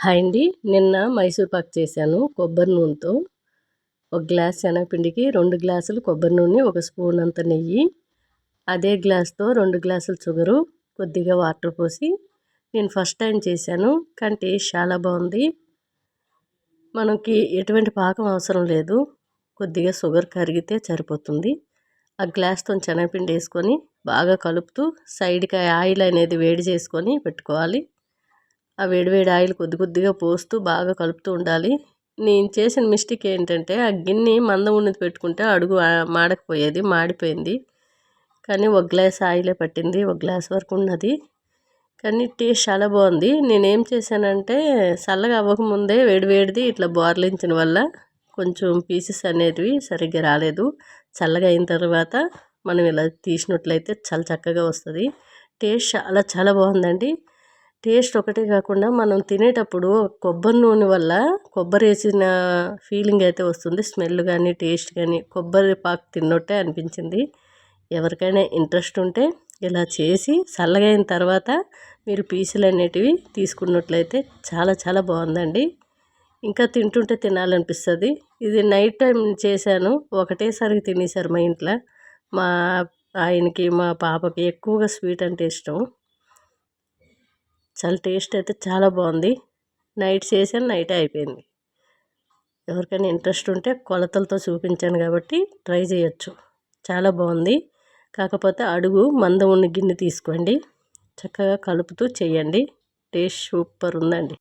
Hi అండి. నిన్న మైసూర్ పాక్ చేశాను కొబ్బరి నూనెతో. ఒక గ్లాస్ శనగపిండికి రెండు గ్లాసులు కొబ్బరి నూనె ఒక స్పూన్ అంత నెయ్యి అదే గ్లాస్తో రెండు గ్లాసులు షుగరు కొద్దిగా వాటర్ పోసి నేను ఫస్ట్ టైం చేశాను కానీ టేస్ట్ చాలా బాగుంది. మనకి ఎటువంటి పాకం అవసరం లేదు. కొద్దిగా షుగర్ కరిగితే సరిపోతుంది. ఆ గ్లాస్తో శనగపిండి వేసుకొని బాగా కలుపుతూ సైడ్కి ఆయిల్ అనేది వేడి చేసుకొని పెట్టుకోవాలి. ఆ వేడివేడి ఆయిల్ కొద్ది కొద్దిగా పోస్తూ బాగా కలుపుతూ ఉండాలి. నేను చేసిన మిస్టేక్ ఏంటంటే ఆ గిన్నె మందం ఉన్నది పెట్టుకుంటే అడుగు మాడకపోయేది మాడిపోయింది. కానీ ఒక గ్లాస్ ఆయిలే పట్టింది ఒక గ్లాస్ వరకు ఉన్నది. కానీ టేస్ట్ చాలా బాగుంది. నేనేం చేశానంటే చల్లగా అవ్వకముందే వేడివేడిది ఇట్లా బోర్లించిన వల్ల కొంచెం పీసెస్ అనేటివి సరిగ్గా రాలేదు. చల్లగా అయిన తర్వాత మనం ఇలా తీసినట్లయితే చాలా చక్కగా వస్తుంది. టేస్ట్ చాలా చాలా బాగుందండి. టేస్ట్ ఒకటే కాకుండా మనం తినేటప్పుడు కొబ్బరి నూనె వల్ల కొబ్బరి వేసిన ఫీలింగ్ అయితే వస్తుంది. స్మెల్ కానీ టేస్ట్ కానీ కొబ్బరి పాకు తిన్నట్టే అనిపించింది. ఎవరికైనా ఇంట్రెస్ట్ ఉంటే ఇలా చేసి చల్లగైన తర్వాత మీరు పీసులు అనేటివి తీసుకున్నట్లయితే చాలా చాలా బాగుందండి. ఇంకా తింటుంటే తినాలనిపిస్తుంది. ఇది నైట్ టైం చేశాను. ఒకటేసారి తినేసారు మా ఇంట్లో. మా ఆయనకి మా పాపకి ఎక్కువగా స్వీట్ అంటే ఇష్టం. చాలా టేస్ట్ అయితే చాలా బాగుంది. నైట్ చేసాను నైటే అయిపోయింది. ఎవరికైనా ఇంట్రెస్ట్ ఉంటే కొలతలతో చూపించాను కాబట్టి ట్రై చేయొచ్చు. చాలా బాగుంది. కాకపోతే అడుగు మందం ఉన్న గిన్నె తీసుకోండి. చక్కగా కలుపుతూ చేయండి. టేస్ట్ సూపర్ ఉందండి.